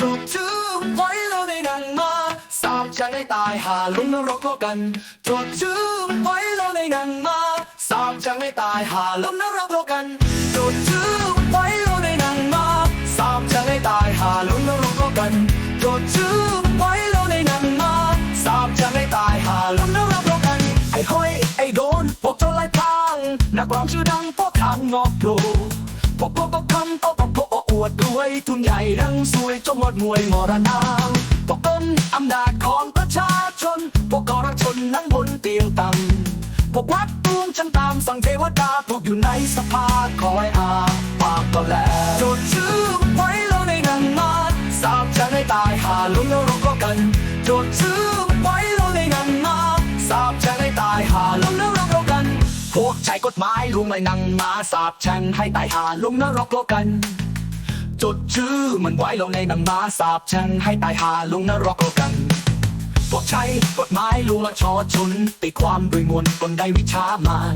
ถูกถือไว้แล้วในหนังมาสาบจะให้ตายหาลุงนรกก็กันถูกถือไว้แล้วในหนังมาสาบจะให้ตายหาลุงนรกก็กันถูกถือไว้แล้วในหนังมาสาบจะให้ตายหาลุงนรกก็กันถูกถือไว้แล้วในหนังมาสาบจะให้ตายหาลุงนรกก็กันไอ้ห้อยไอ้โดนพวกโจรไล่พังนักร้องชื่อดัง ดด้วยทุนใหญ่ดังสวยจงหมดมวยมรณะพวกต้นอำนาจของประชาชน พวกกรชนนั่งบนเตียงต่ำพวกวัดตูมฉันตามสั่งเทวดาพวกอยู่ในสภาคอยอาปากก็แลจดชื่อไว้แล้วในนังมาสาบจะให้ตายหาลุงนรกก็กันจดชื่อไว้แล้วในนังมาสาบจะให้ตายหาลุงนรกก็กัน พวกใช้กฎหมายลุงไม่นั่งมาสาบแช่งให้ตายหาลุงนรกก็กัน จดชื่อมันไว้ลงในหนังมาสาบแช่งให้ตายหาลุงนรกก็กันพวกใช้กฎหมายลวงละชอชนตีความด้วยมวลกลได้วิชามาน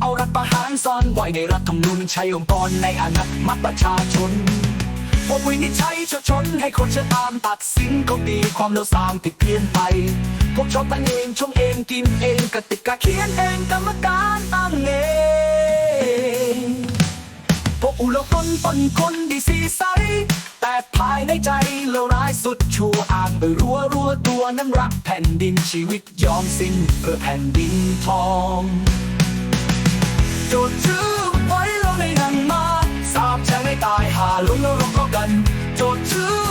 เอารัฐประหารซ่อนไว้ในรัฐธรรมนูญใช้องค์กรในอนัตมัตประชาชนพวกวินิจฉัยชชนให้คนเชื่อตามตัดสินเขาตีความเลวทรามผิดเพี้ยนไป พวกชอบตั้งเองชงเองกินเองกติกาเขียนเองกรรมการตั้งเองพวกอุลกนปนคน สีใส แต่ภายในใจเลวร้ายสุดชั่วอ่างไปรัวรัวตัวนั้นรักแผ่นดินชีวิตยอมสิ้นเพื่อแผ่นดินทองจดชื่อไว้เราในนังมาสาบแช่งให้ตายหาลุงนรกก็กันจดชื่อ